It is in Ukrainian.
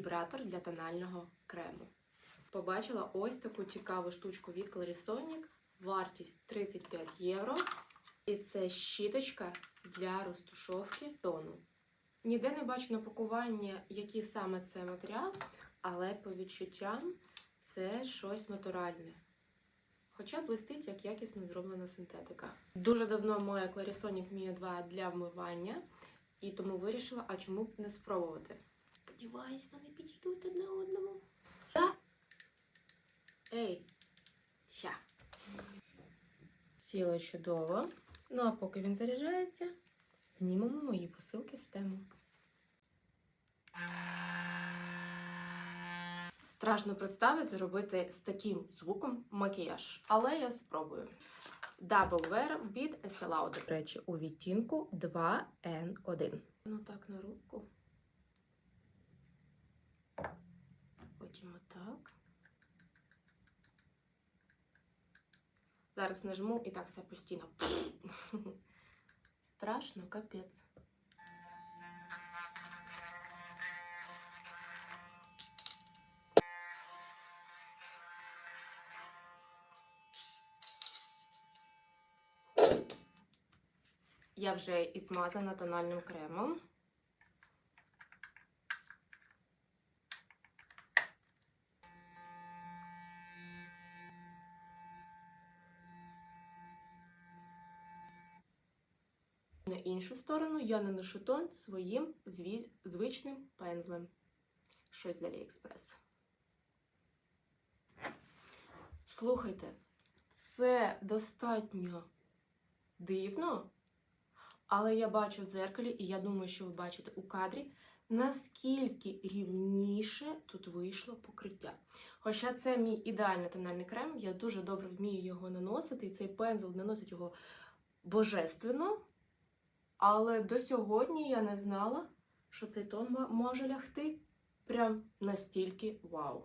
вібратор для тонального крему. Побачила ось таку цікаву штучку від Clarisonic. Вартість 35 євро. І це щіточка для розтушовки тону. Ніде не бачу на пакування, який саме це матеріал, але по відчуттям це щось натуральне. Хоча блистить як якісно зроблена синтетика. Дуже давно моя Clarisonic Mia 2 для вмивання, і тому вирішила, а чому б не спробувати. Сподіваюсь, вони підійдуть одне одному. Ща. Ей, ща. Сіло чудово. Ну а поки він заряджається, знімемо мої посилки з тему. Страшно представити робити з таким звуком макіяж, але я спробую. Double Wear від Estee Lauder. До речі, у відтінку 2N1. Ну так, на руку. Потім отак. Зараз нажму і так все постійно. Страшно, капець. Я вже і змазана тональним кремом. На іншу сторону я наношу тон своїм звичним пензлем. Щось з Аліекспрес. Слухайте, це достатньо дивно, але я бачу в зеркалі, і я думаю, що ви бачите у кадрі, наскільки рівніше тут вийшло покриття. Хоча це мій ідеальний тональний крем, я дуже добре вмію його наносити, і цей пензл наносить його божественно. Але до сьогодні я не знала, що цей тон може лягти прям настільки вау.